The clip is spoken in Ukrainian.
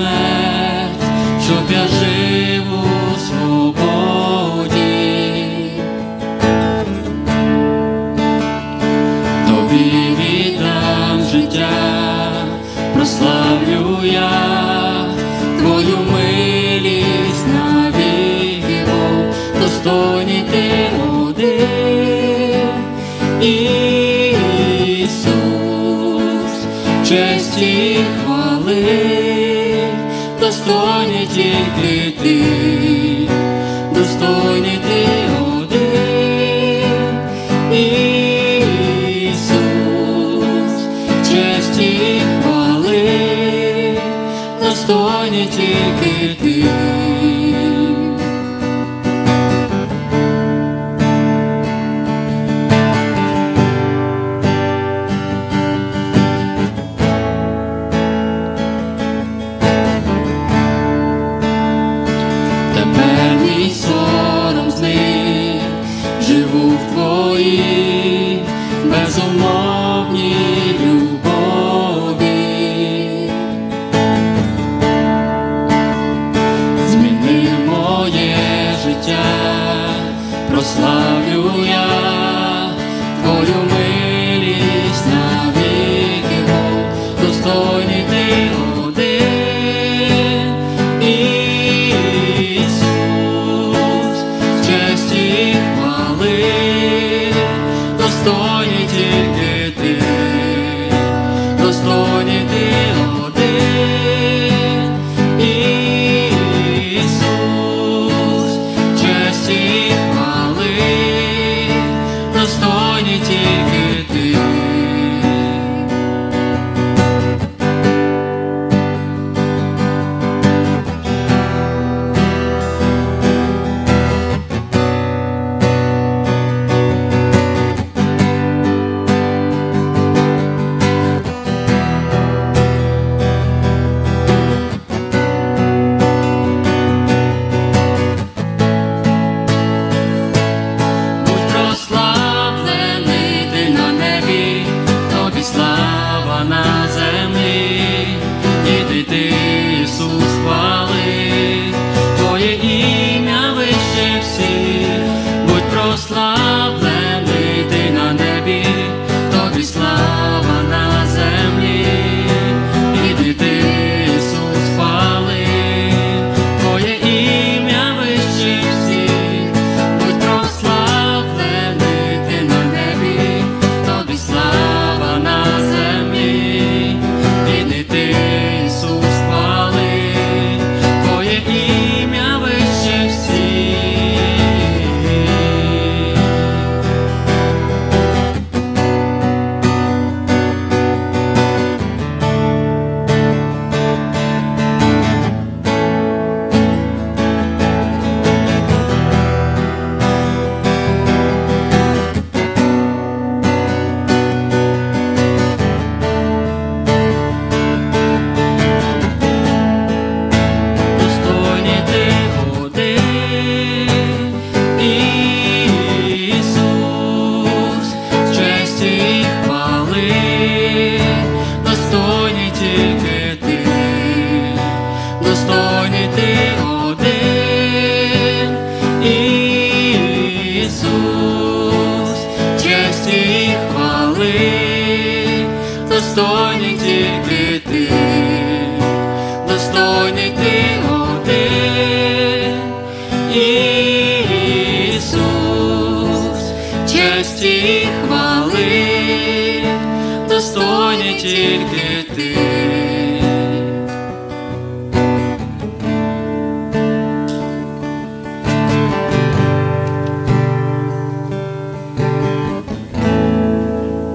смерть, щоб я жив у свободі. Тобі віддам життя, прославлю я достойний тільки ти, достойний ти один. Ісус, честь і хвали, достойний тільки ти. Прославлю я твою милість на віки, достойний ти один. Ісус, в честі хвали, ти, Ісус, хвали, Твоє ім'я вище всіх, будь прославлений достойний тільки ти достойний ти один, Ісус, честь і хвали, достойний тільки